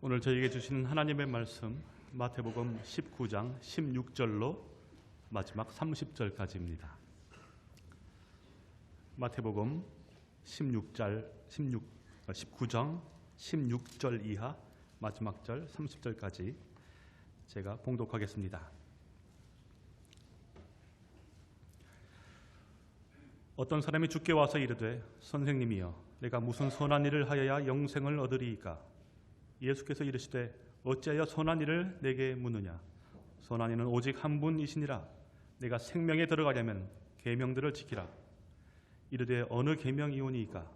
오늘 저에게 주신 하나님의 말씀 마태복음 19장 16절로 마지막 30절까지입니다. 마태복음 16절 16 어, 19장 16절 이하 마지막 절 30절까지 제가 봉독하겠습니다. 어떤 사람이 주께 와서 이르되 선생님이여 내가 무슨 선한 일을 하여야 영생을 얻으리이까 예수께서 이르시되 어찌하여 선한 일을 내게 묻느냐? 선한 이는 오직 한 분이시니라. 내가 생명에 들어가려면 계명들을 지키라. 이르되 어느 계명이오니이까?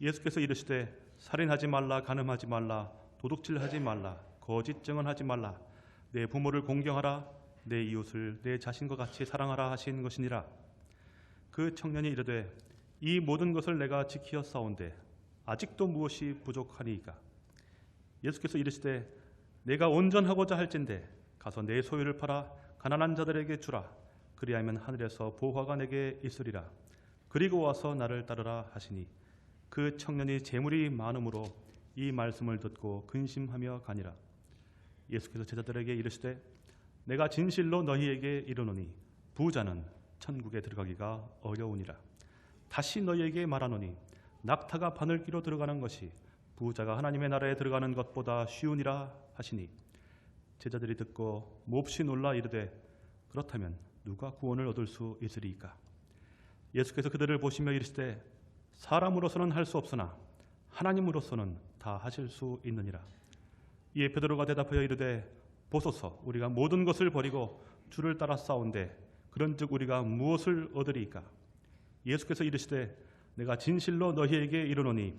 예수께서 이르시되 살인하지 말라 간음하지 말라 도둑질하지 말라 거짓 증언하지 말라. 내 부모를 공경하라 내 이웃을 내 자신과 같이 사랑하라 하신 것이니라. 그 청년이 이르되 이 모든 것을 내가 지키어 싸운데 아직도 무엇이 부족하니이까 예수께서 이르시되 내가 온전하고자 할진대 가서 내 소유를 팔아 가난한 자들에게 주라. 그리하면 하늘에서 보화가 내게 있으리라. 그리고 와서 나를 따르라 하시니 그 청년이 재물이 많음으로 이 말씀을 듣고 근심하며 가니라. 예수께서 제자들에게 이르시되 내가 진실로 너희에게 이르노니 부자는 천국에 들어가기가 어려우니라. 다시 너희에게 말하노니 낙타가 바늘기로 들어가는 것이 부자가 하나님의 나라에 들어가는 것보다 쉬우니라 하시니 제자들이 듣고 몹시 놀라 이르되 그렇다면 누가 구원을 얻을 수 있으리이까? 예수께서 그들을 보시며 이르시되 사람으로서는 할 수 없으나 하나님으로서는 다 하실 수 있느니라. 이에 베드로가 대답하여 이르되 보소서 우리가 모든 것을 버리고 주를 따라 싸운데 그런즉 우리가 무엇을 얻으리이까? 예수께서 이르시되 내가 진실로 너희에게 이르노니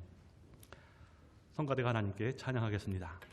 성가대가 하나님께 찬양하겠습니다.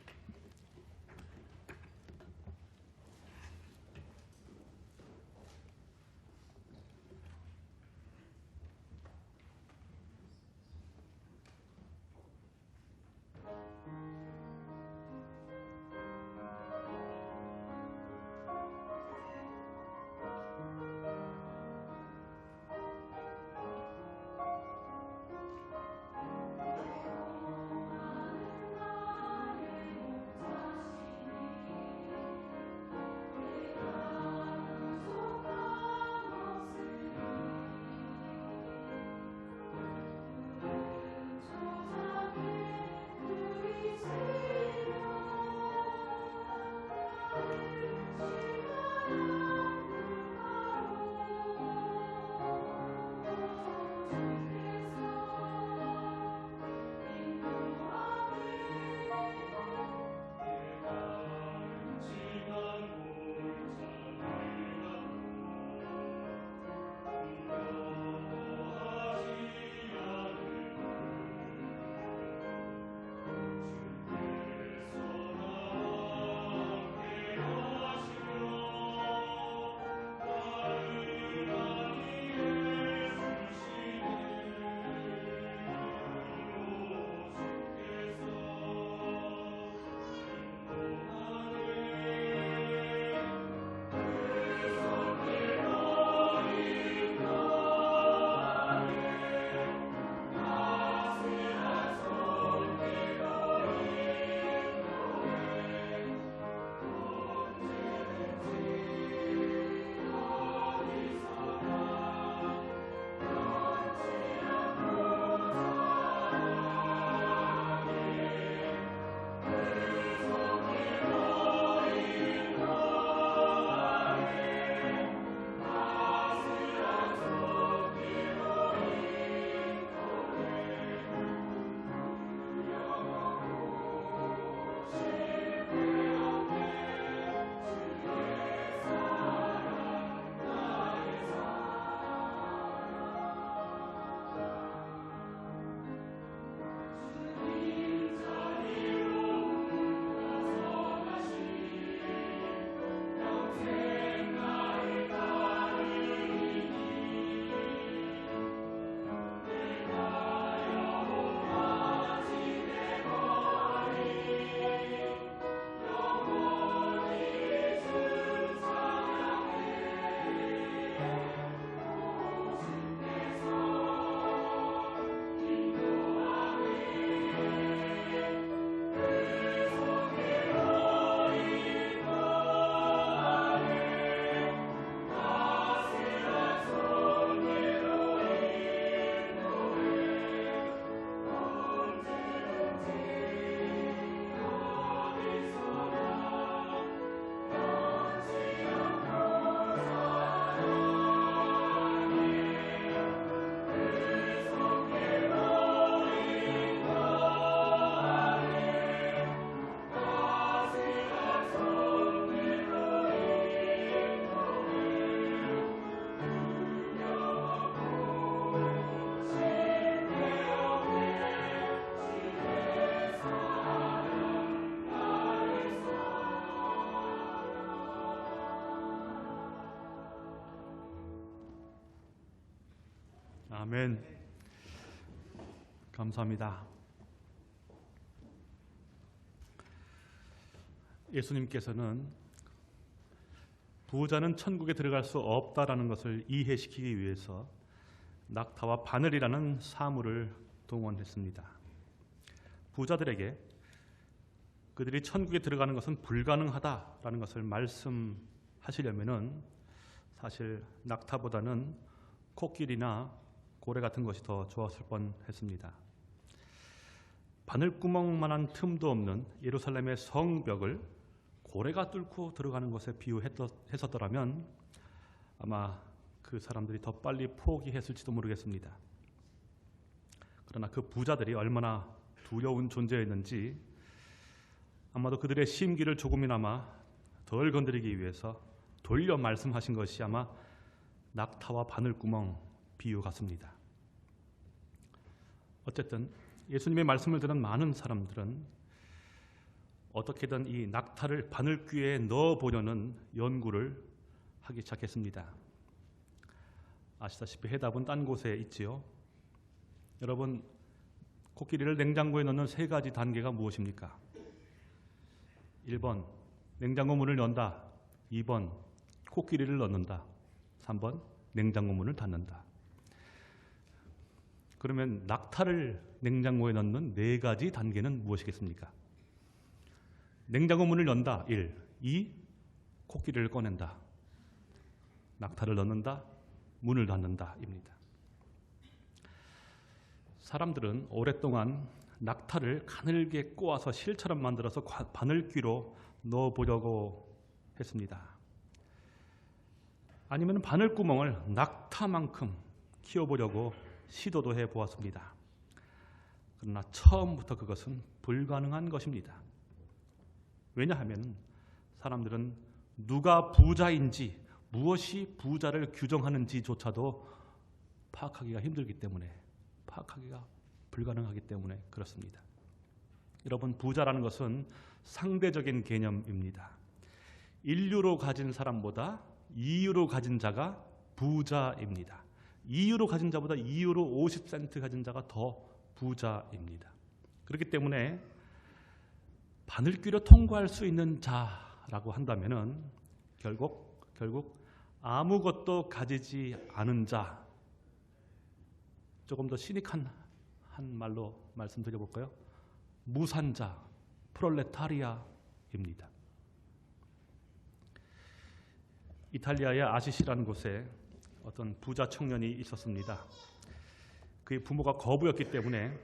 아멘. 감사합니다. 예수님께서는 부자는 천국에 들어갈 수 없다라는 것을 이해시키기 위해서 낙타와 바늘이라는 사물을 동원했습니다. 부자들에게 그들이 천국에 들어가는 것은 불가능하다라는 것을 말씀하시려면은 사실 낙타보다는 코끼리나 고래 같은 것이 더 좋았을 뻔했습니다. 바늘구멍만한 틈도 없는 예루살렘의 성벽을 고래가 뚫고 들어가는 것에 비유했었더라면 아마 그 사람들이 더 빨리 포기했을지도 모르겠습니다. 그러나 그 부자들이 얼마나 두려운 존재였는지 아마도 그들의 심기를 조금이나마 덜 건드리기 위해서 돌려 말씀하신 것이 아마 낙타와 바늘구멍 비유 같습니다. 어쨌든 예수님의 말씀을 들은 많은 사람들은 어떻게든 이 낙타를 바늘귀에 넣어 보려는 연구를 하기 시작했습니다. 아시다시피 해답은 딴 곳에 있지요. 여러분 코끼리를 냉장고에 넣는 세 가지 단계가 무엇입니까? 1번 냉장고 문을 연다. 2번 코끼리를 넣는다. 3번 냉장고 문을 닫는다. 그러면 낙타를 냉장고에 넣는 네 가지 단계는 무엇이겠습니까? 냉장고 문을 연다. 1. 2. 코끼리를 꺼낸다. 낙타를 넣는다. 문을 닫는다 입니다. 사람들은 오랫동안 낙타를 가늘게 꼬아서 실처럼 만들어서 바늘귀로 넣어보려고 했습니다. 아니면 바늘구멍을 낙타만큼 키워보려고 시도도 해 보았습니다. 그러나 처음부터 그것은 불가능한 것입니다. 왜냐하면 사람들은 누가 부자인지 무엇이 부자를 규정하는지조차도 파악하기가 힘들기 때문에 파악하기가 불가능하기 때문에 그렇습니다. 여러분 부자라는 것은 상대적인 개념입니다. 인류로 가진 사람보다 이유로 가진 자가 부자입니다. 이유로 가진 자보다 이유로 50센트 가진 자가 더 부자입니다. 그렇기 때문에 바늘귀로 통과할 수 있는 자라고 한다면은 결국 결국 아무것도 가지지 않은 자 조금 더 시닉한 한 말로 말씀드려 볼까요? 무산자, 프롤레타리아입니다. 이탈리아의 아시시라는 곳에 어떤 부자 청년이 있었습니다. 그의 부모가 거부였기 때문에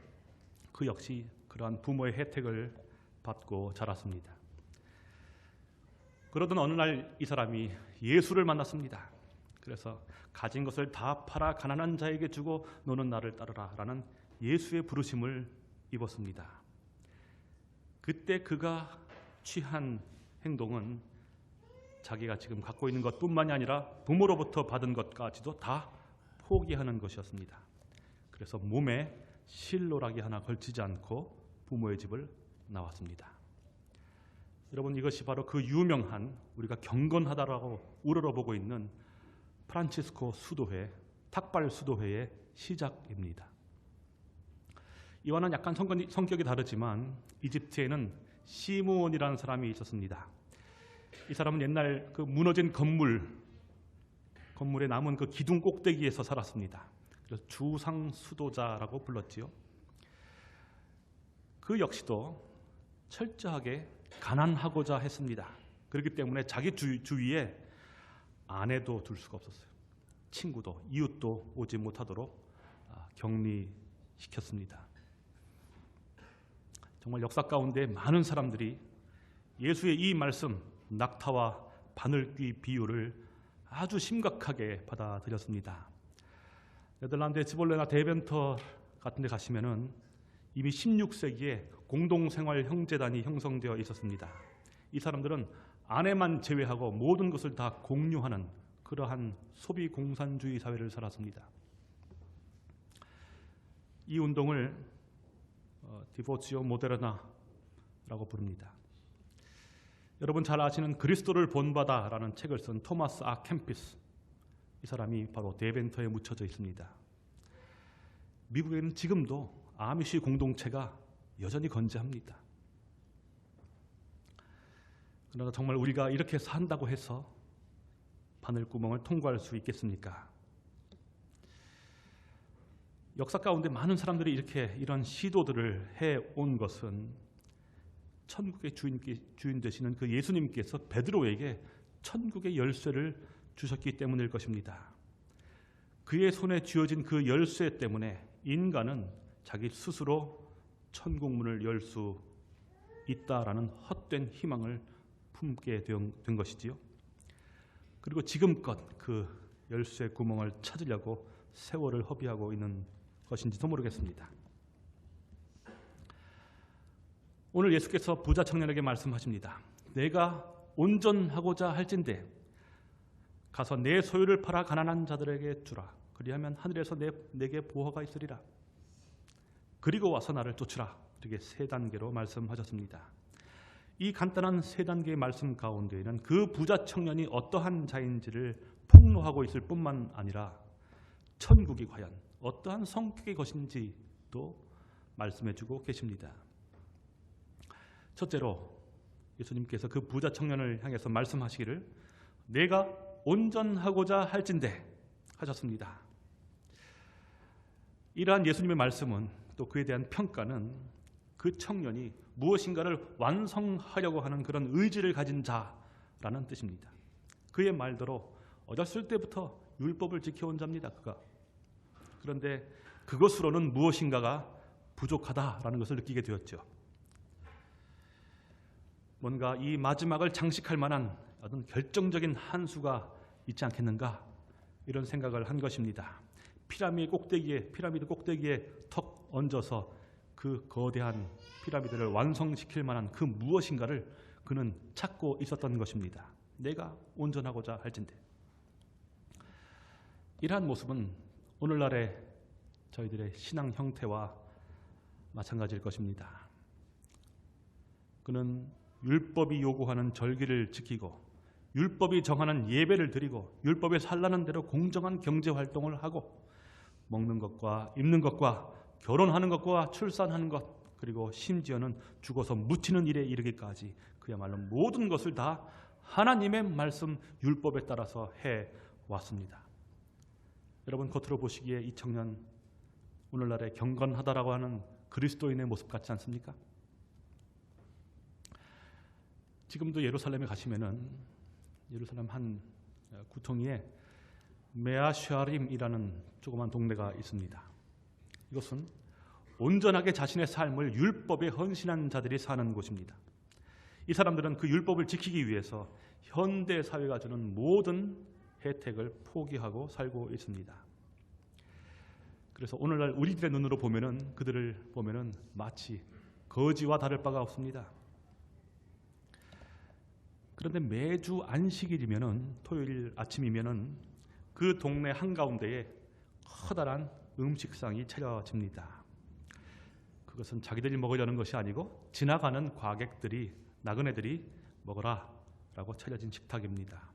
그 역시 그러한 부모의 혜택을 받고 자랐습니다. 그러던 어느 날 이 사람이 예수를 만났습니다. 그래서 가진 것을 다 팔아 가난한 자에게 주고 너는 나를 따르라라는 예수의 부르심을 입었습니다. 그때 그가 취한 행동은 자기가 지금 갖고 있는 것뿐만이 아니라 부모로부터 받은 것까지도 다 포기하는 것이었습니다. 그래서 몸에 실로라기 하나 걸치지 않고 부모의 집을 나왔습니다. 여러분 이것이 바로 그 유명한 우리가 경건하다라고 우러러보고 있는 프란치스코 수도회 탁발 수도회의 시작입니다. 이와는 약간 성격이 다르지만 이집트에는 시므온이라는 사람이 있었습니다. 이 사람은 옛날 그 무너진 건물 건물에 남은 그 기둥 꼭대기에서 살았습니다. 그래서 주상 수도자라고 불렀지요. 그 역시도 철저하게 가난하고자 했습니다. 그렇기 때문에 자기 주, 주위에 아내도 둘 수가 없었어요. 친구도 이웃도 오지 못하도록 아, 격리시켰습니다. 정말 역사 가운데 많은 사람들이 예수의 이 말씀 낙타와 바늘귀 비유를 아주 심각하게 받아들였습니다. 네덜란드의 즈볼레나 데벤터 같은 데 가시면은 이미 16세기에 공동생활 형제단이 형성되어 있었습니다. 이 사람들은 아내만 제외하고 모든 것을 다 공유하는 그러한 소비 공산주의 사회를 살았습니다. 이 운동을 어, 디보치오 모데르나라고 부릅니다. 여러분 잘 아시는 그리스도를 본바다라는 책을 쓴 토마스 아 캠피스 이 사람이 바로 데벤터에 묻혀져 있습니다. 미국에는 지금도 아미시 공동체가 여전히 건재합니다. 그러나 정말 우리가 이렇게 산다고 해서 바늘구멍을 통과할 수 있겠습니까? 역사 가운데 많은 사람들이 이렇게 이런 시도들을 해온 것은 천국의 주인, 주인 되시는 그 예수님께서 베드로에게 천국의 열쇠를 주셨기 때문일 것입니다. 그의 손에 쥐어진 그 열쇠 때문에 인간은 자기 스스로 천국 문을 열 수 있다라는 헛된 희망을 품게 된 것이지요. 그리고 지금껏 그 열쇠 구멍을 찾으려고 세월을 허비하고 있는 것인지도 모르겠습니다. 오늘 예수께서 부자 청년에게 말씀하십니다. 내가 온전하고자 할진대 가서 내 소유를 팔아 가난한 자들에게 주라. 그리하면 하늘에서 내, 내게 보호가 있으리라. 그리고 와서 나를 쫓으라. 이렇게 세 단계로 말씀하셨습니다. 이 간단한 세 단계의 말씀 가운데에는 그 부자 청년이 어떠한 자인지를 폭로하고 있을 뿐만 아니라 천국이 과연 어떠한 성격의 것인지도 말씀해주고 계십니다. 첫째로 예수님께서 그 부자 청년을 향해서 말씀하시기를 내가 온전하고자 할진대 하셨습니다. 이러한 예수님의 말씀은 또 그에 대한 평가는 그 청년이 무엇인가를 완성하려고 하는 그런 의지를 가진 자라는 뜻입니다. 그의 말대로 어렸을 때부터 율법을 지켜온 자입니다. 그가 그런데 그것으로는 무엇인가가 부족하다라는 것을 느끼게 되었죠. 뭔가 이 마지막을 장식할 만한 어떤 결정적인 한 수가 있지 않겠는가 이런 생각을 한 것입니다. 피라미드 꼭대기에 피라미드 꼭대기에 턱 얹어서 그 거대한 피라미드를 완성시킬 만한 그 무엇인가를 그는 찾고 있었던 것입니다. 내가 온전하고자 할진대. 이러한 모습은 오늘날의 저희들의 신앙 형태와 마찬가지일 것입니다. 그는 율법이 요구하는 절기를 지키고 율법이 정하는 예배를 드리고 율법에 살라는 대로 공정한 경제 활동을 하고 먹는 것과 입는 것과 결혼하는 것과 출산하는 것 그리고 심지어는 죽어서 묻히는 일에 이르기까지 그야말로 모든 것을 다 하나님의 말씀 율법에 따라서 해 왔습니다. 여러분 겉으로 보시기에 이 청년 오늘날의 경건하다라고 하는 그리스도인의 모습 같지 않습니까? 지금도 예루살렘에 가시면은 예루살렘 한 구덩이에 메아샤림이라는 조그만 동네가 있습니다. 이것은 온전하게 자신의 삶을 율법에 헌신한 자들이 사는 곳입니다. 이 사람들은 그 율법을 지키기 위해서 현대 사회가 주는 모든 혜택을 포기하고 살고 있습니다. 그래서 오늘날 우리들의 눈으로 보면은 그들을 보면은 마치 거지와 다를 바가 없습니다. 그런데 매주 안식일이면은 토요일 아침이면은 그 동네 한가운데에 커다란 음식상이 차려집니다. 그것은 자기들이 먹으려는 것이 아니고 지나가는 과객들이 나그네들이 먹어라 라고 차려진 식탁입니다.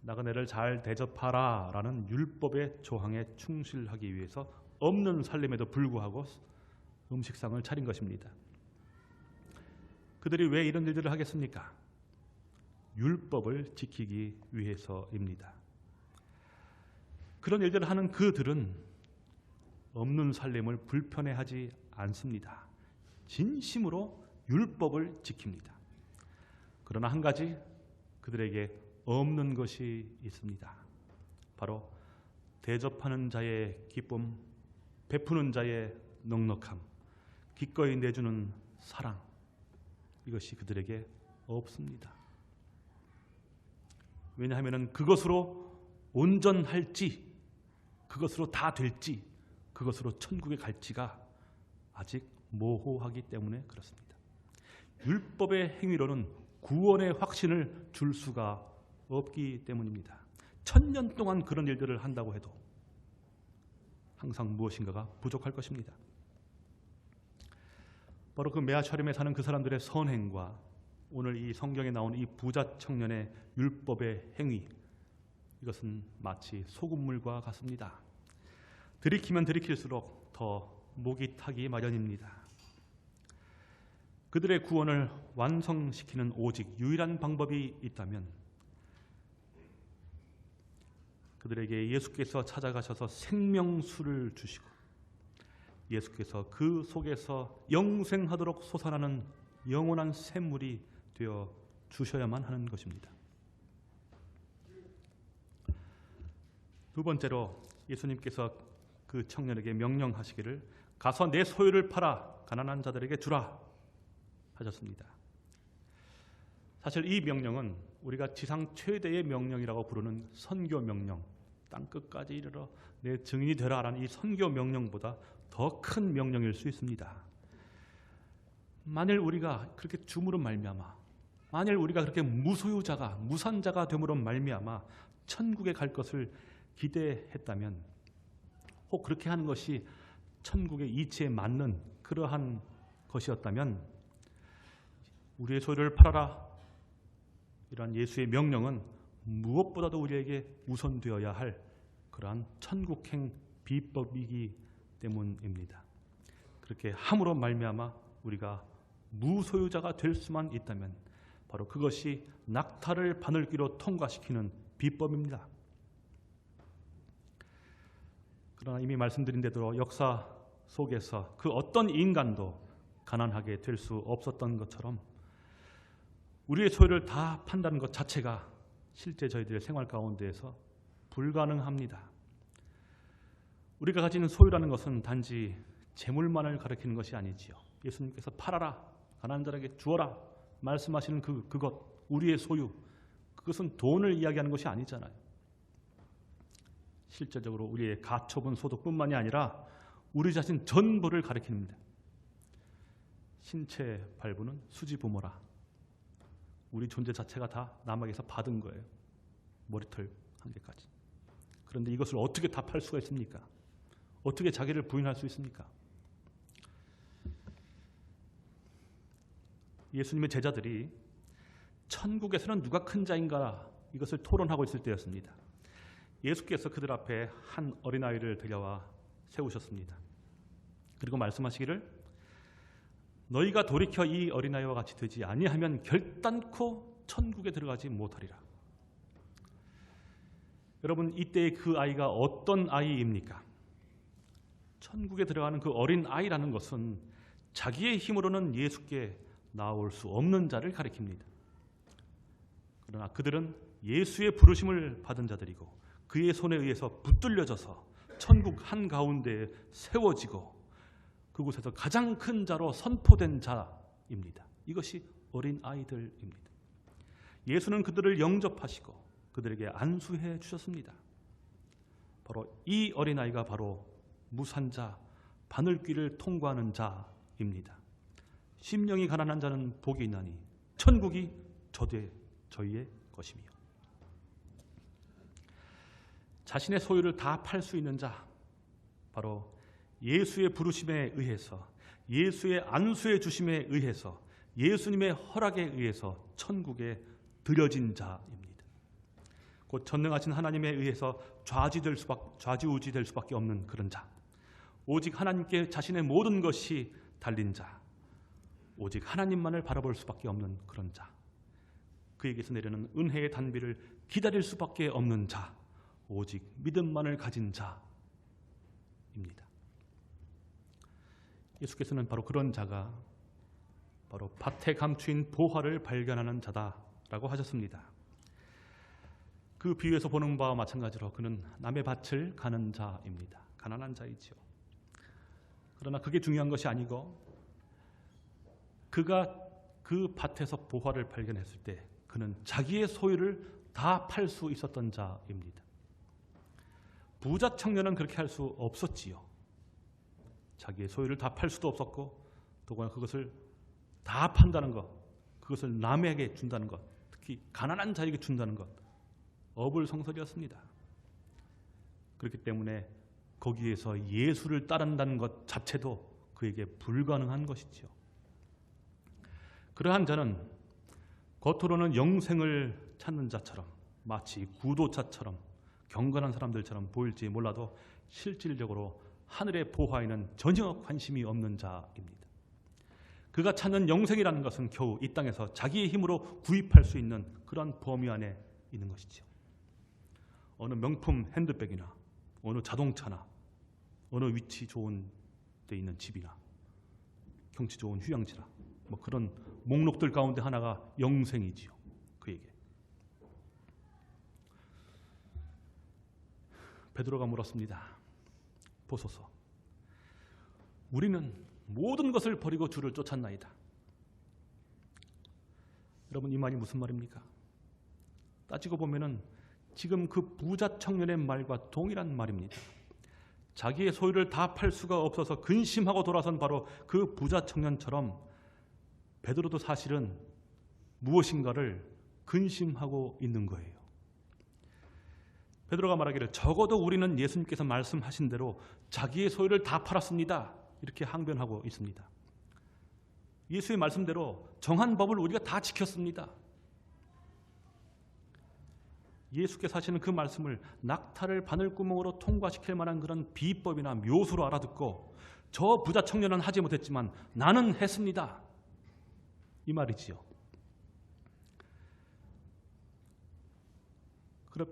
나그네를 잘 대접하라 라는 율법의 조항에 충실하기 위해서 없는 살림에도 불구하고 음식상을 차린 것입니다. 그들이 왜 이런 일들을 하겠습니까? 율법을 지키기 위해서입니다. 그런 일들을 하는 그들은 없는 살림을 불편해하지 않습니다. 진심으로 율법을 지킵니다. 그러나 한 가지 그들에게 없는 것이 있습니다. 바로 대접하는 자의 기쁨, 베푸는 자의 넉넉함, 기꺼이 내주는 사랑 이것이 그들에게 없습니다. 왜냐하면 그것으로 온전할지, 그것으로 다 될지, 그것으로 천국에 갈지가 아직 모호하기 때문에 그렇습니다. 율법의 행위로는 구원의 확신을 줄 수가 없기 때문입니다. 천년 동안 그런 일들을 한다고 해도 항상 무엇인가가 부족할 것입니다. 바로 그 메아처림에 사는 그 사람들의 선행과 오늘 이 성경에 나온 이 부자 청년의 율법의 행위 이것은 마치 소금물과 같습니다. 들이키면 들이킬수록 더 목이 타기 마련입니다. 그들의 구원을 완성시키는 오직 유일한 방법이 있다면 그들에게 예수께서 찾아가셔서 생명수를 주시고 예수께서 그 속에서 영생하도록 솟아나는 영원한 샘물이 되어 주셔야만 하는 것입니다. 두 번째로 예수님께서 그 청년에게 명령하시기를 가서 내 소유를 팔아 가난한 자들에게 주라 하셨습니다. 사실 이 명령은 우리가 지상 최대의 명령이라고 부르는 선교 명령, 땅 끝까지 이르러 내 증인이 되라라는 이 선교 명령보다 더 큰 명령일 수 있습니다. 만일 우리가 그렇게 주무로 말미암아, 만일 우리가 그렇게 무소유자가 무산자가 됨으로 말미암아 천국에 갈 것을 기대했다면, 혹 그렇게 하는 것이 천국의 이치에 맞는 그러한 것이었다면, 우리의 소유를 팔아라 이러한 예수의 명령은 무엇보다도 우리에게 우선되어야 할 그러한 천국행 비법이기 때문입니다. 그렇게 함으로 말미암아 우리가 무소유자가 될 수만 있다면 바로 그것이 낙타를 바늘기로 통과시키는 비법입니다. 그러나 이미 말씀드린 대로 역사 속에서 그 어떤 인간도 가난하게 될 수 없었던 것처럼 우리의 소유를 다 판다는 것 자체가 실제 저희들의 생활 가운데에서 불가능합니다. 우리가 가지는 소유라는 것은 단지 재물만을 가리키는 것이 아니지요. 예수님께서 팔아라, 가난한 자에게 주어라 말씀하시는 그 그것 우리의 소유 그것은 돈을 이야기하는 것이 아니잖아요. 실제적으로 우리의 가처분 소득뿐만이 아니라 우리 자신 전부를 가리킵니다. 신체 발부는 수지 부모라. 우리 존재 자체가 다 남에게서 받은 거예요. 머리털 한 개까지. 그런데 이것을 어떻게 다팔 수가 있습니까? 어떻게 자기를 부인할 수 있습니까? 예수님의 제자들이 천국에서는 누가 큰 자인가 이것을 토론하고 있을 때였습니다. 예수께서 그들 앞에 한 어린아이를 데려와 세우셨습니다. 그리고 말씀하시기를 너희가 돌이켜 이 어린아이와 같이 되지 아니하면 결단코 천국에 들어가지 못하리라. 여러분 이때의 그 아이가 어떤 아이입니까? 천국에 들어가는 그 어린 아이라는 것은 자기의 힘으로는 예수께 나올 수 없는 자를 가리킵니다. 그러나 그들은 예수의 부르심을 받은 자들이고 그의 손에 의해서 붙들려져서 천국 한 가운데에 세워지고 그곳에서 가장 큰 자로 선포된 자입니다. 이것이 어린 아이들입니다. 예수는 그들을 영접하시고 그들에게 안수해 주셨습니다. 바로 이 어린아이가 바로 무산자, 바늘귀를 통과하는 자입니다. 심령이 가난한 자는 복이 있나니 천국이 저대 저희의 것이며 자신의 소유를 다 팔 수 있는 자 바로 예수의 부르심에 의해서 예수의 안수해 주심에 의해서 예수님의 허락에 의해서 천국에 들여진 자입니다. 곧 전능하신 하나님에 의해서 좌지될 수밖 좌지우지될 수밖에 없는 그런 자. 오직 하나님께 자신의 모든 것이 달린 자. 오직 하나님만을 바라볼 수밖에 없는 그런 자. 그에게서 내리는 은혜의 단비를 기다릴 수밖에 없는 자. 오직 믿음만을 가진 자입니다. 예수께서는 바로 그런 자가 바로 밭에 감추인 보화를 발견하는 자다라고 하셨습니다. 그 비유에서 보는 바와 마찬가지로 그는 남의 밭을 가는 자입니다. 가난한 자이지요. 그러나 그게 중요한 것이 아니고 그가 그 밭에서 보화를 발견했을 때 그는 자기의 소유를 다 팔 수 있었던 자입니다. 부자 청년은 그렇게 할 수 없었지요. 자기의 소유를 다 팔 수도 없었고 더구나 그것을 다 판다는 것, 그것을 남에게 준다는 것, 특히 가난한 자에게 준다는 것, 어불성설이었습니다. 그렇기 때문에 거기에서 예수를 따른다는 것 자체도 그에게 불가능한 것이지요. 그러한 자는 겉으로는 영생을 찾는 자처럼 마치 구도자처럼 경건한 사람들처럼 보일지 몰라도 실질적으로 하늘의 보화에는 전혀 관심이 없는 자입니다. 그가 찾는 영생이라는 것은 겨우 이 땅에서 자기의 힘으로 구입할 수 있는 그런 범위 안에 있는 것이죠. 어느 명품 핸드백이나 어느 자동차나 어느 위치 좋은 데 있는 집이나 경치 좋은 휴양지나 뭐 그런 목록들 가운데 하나가 영생이지요. 그에게 베드로가 물었습니다. 보소서. 우리는 모든 것을 버리고 주를 쫓았나이다. 여러분 이 말이 무슨 말입니까? 따지고 보면은 지금 그 부자 청년의 말과 동일한 말입니다. 자기의 소유를 다 팔 수가 없어서 근심하고 돌아선 바로 그 부자 청년처럼 베드로도 사실은 무엇인가를 근심하고 있는 거예요. 베드로가 말하기를 적어도 우리는 예수님께서 말씀하신 대로 자기의 소유를 다 팔았습니다. 이렇게 항변하고 있습니다. 예수의 말씀대로 정한 법을 우리가 다 지켰습니다. 예수께서 하시는 그 말씀을 낙타를 바늘구멍으로 통과시킬 만한 그런 비법이나 묘수로 알아듣고 저 부자 청년은 하지 못했지만 나는 했습니다. 이 말이지요.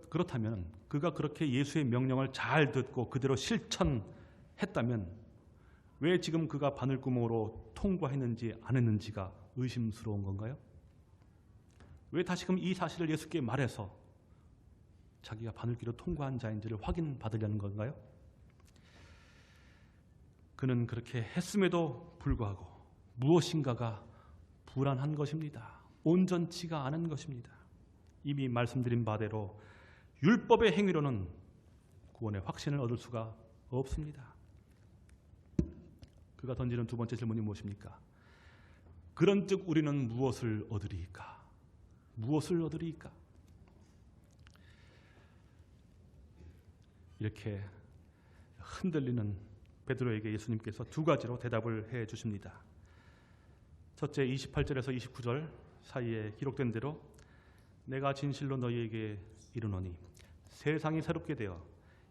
그렇다면 그가 그렇게 예수의 명령을 잘 듣고 그대로 실천했다면 왜 지금 그가 바늘구멍으로 통과했는지 안 했는지가 의심스러운 건가요? 왜 다시금 이 사실을 예수께 말해서 자기가 바늘길로 통과한 자인지를 확인받으려는 건가요? 그는 그렇게 했음에도 불구하고 무엇인가가 불안한 것입니다. 온전치가 않은 것입니다. 이미 말씀드린 바대로 율법의 행위로는 구원의 확신을 얻을 수가 없습니다. 그가 던지는 두 번째 질문이 무엇입니까? 그런즉 우리는 무엇을 얻으리까? 무엇을 얻으리까? 이렇게 흔들리는 베드로에게 예수님께서 두 가지로 대답을 해 주십니다. 첫째 28절에서 29절 사이에 기록된 대로 내가 진실로 너희에게 이르노니 세상이 새롭게 되어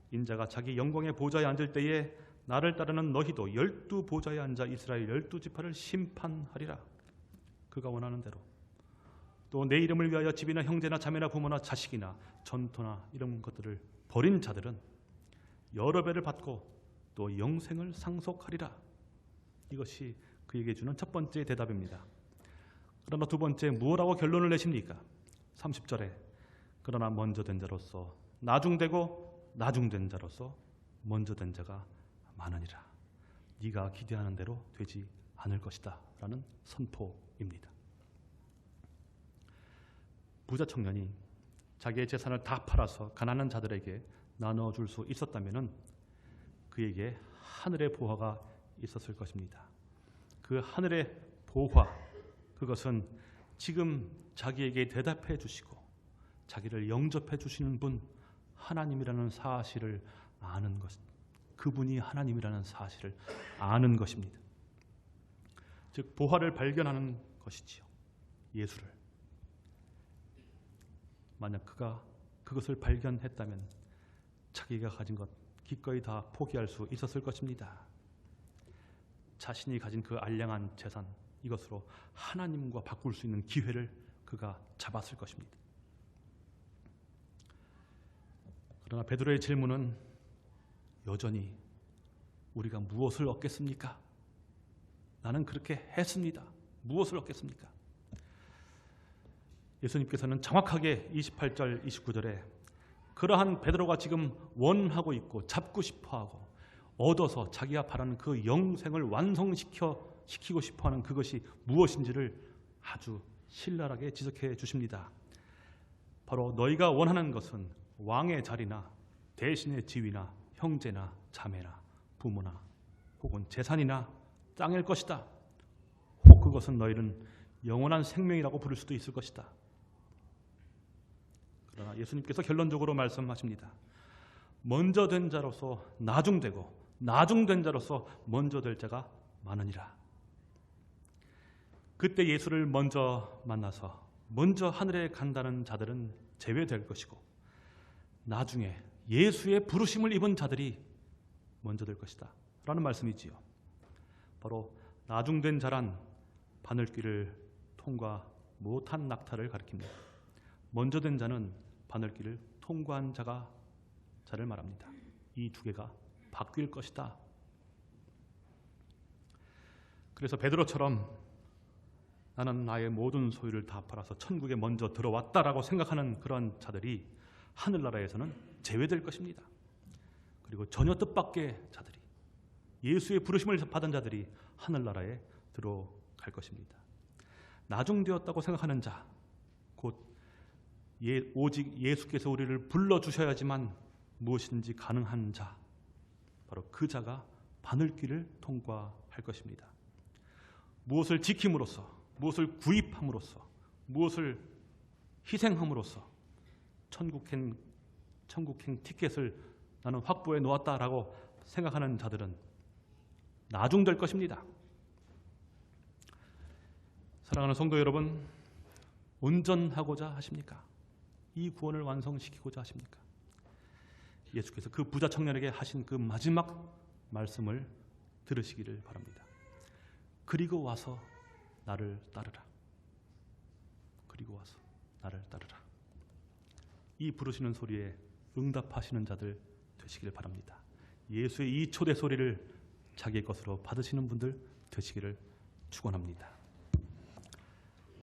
인자가 자기 영광의 보좌에 앉을 때에 나를 따르는 너희도 열두 보좌에 앉아 이스라엘 열두 지파를 심판하리라. 그가 원하는 대로. 또 내 이름을 위하여 집이나 형제나 자매나 부모나 자식이나 전토나 이런 것들을 버린 자들은 여러 배를 받고 또 영생을 상속하리라. 이것이 그에게 주는 첫 번째 대답입니다. 그러나 두 번째 무엇라고 결론을 내십니까? 30절에 그러나 먼저 된 자로서 나중되고 나중된 자로서 먼저 된 자가 많으니라. 네가 기대하는 대로 되지 않을 것이다. 라는 선포입니다. 부자 청년이 자기의 재산을 다 팔아서 가난한 자들에게 나눠줄 수 있었다면 그에게 하늘의 보화가 있었을 것입니다. 그 하늘의 보화, 그것은 지금 자기에게 대답해 주시고 자기를 영접해 주시는 분 하나님이라는 사실을 아는 것, 그분이 하나님이라는 사실을 아는 것입니다. 즉 보화를 발견하는 것이지요. 예수를. 만약 그가 그것을 발견했다면 자기가 가진 것 기꺼이 다 포기할 수 있었을 것입니다. 자신이 가진 그 알량한 재산 이것으로 하나님과 바꿀 수 있는 기회를 그가 잡았을 것입니다. 그러나 베드로의 질문은 여전히 우리가 무엇을 얻겠습니까? 나는 그렇게 했습니다. 무엇을 얻겠습니까? 예수님께서는 정확하게 28절, 29절에 그러한 베드로가 지금 원하고 있고 잡고 싶어하고 얻어서 자기가 바라는 그 영생을 완성시켜 시키고 싶어하는 그것이 무엇인지를 아주 신랄하게 지적해 주십니다. 바로 너희가 원하는 것은 왕의 자리나 대신의 지위나 형제나 자매나 부모나 혹은 재산이나 땅일 것이다. 혹 그것은 너희는 영원한 생명이라고 부를 수도 있을 것이다. 그러나 예수님께서 결론적으로 말씀하십니다. 먼저 된 자로서 나중되고 나중된 자로서 먼저 될 자가 많으니라. 그때 예수를 먼저 만나서 먼저 하늘에 간다는 자들은 제외될 것이고 나중에 예수의 부르심을 입은 자들이 먼저 될 것이다. 라는 말씀이지요. 바로 나중된 자란 바늘길을 통과 못한 낙타를 가리킵니다. 먼저 된 자는 바늘길을 통과한 자가 자를 말합니다. 이 두 개가 바뀔 것이다. 그래서 베드로처럼 나는 나의 모든 소유를 다 팔아서 천국에 먼저 들어왔다라고 생각하는 그런 자들이 하늘나라에서는 제외될 것입니다. 그리고 전혀 뜻밖의 자들이 예수의 부르심을 받은 자들이 하늘나라에 들어갈 것입니다. 나중되었다고 생각하는 자, 곧 예, 오직 예수께서 우리를 불러 주셔야지만 무엇인지 가능한 자, 바로 그 자가 바늘길을 통과할 것입니다. 무엇을 지킴으로써, 무엇을 구입함으로써, 무엇을 희생함으로써 천국행 천국행 티켓을 나는 확보해 놓았다라고 생각하는 자들은 나중될 것입니다. 사랑하는 성도 여러분, 온전하고자 하십니까? 이 구원을 완성시키고자 하십니까? 예수께서 그 부자 청년에게 하신 그 마지막 말씀을 들으시기를 바랍니다. 그리고 와서 나를 따르라. 그리고 와서 나를 따르라. 이 부르시는 소리에 응답하시는 자들 되시기를 바랍니다. 예수의 이 초대 소리를 자기의 것으로 받으시는 분들 되시기를 축원합니다.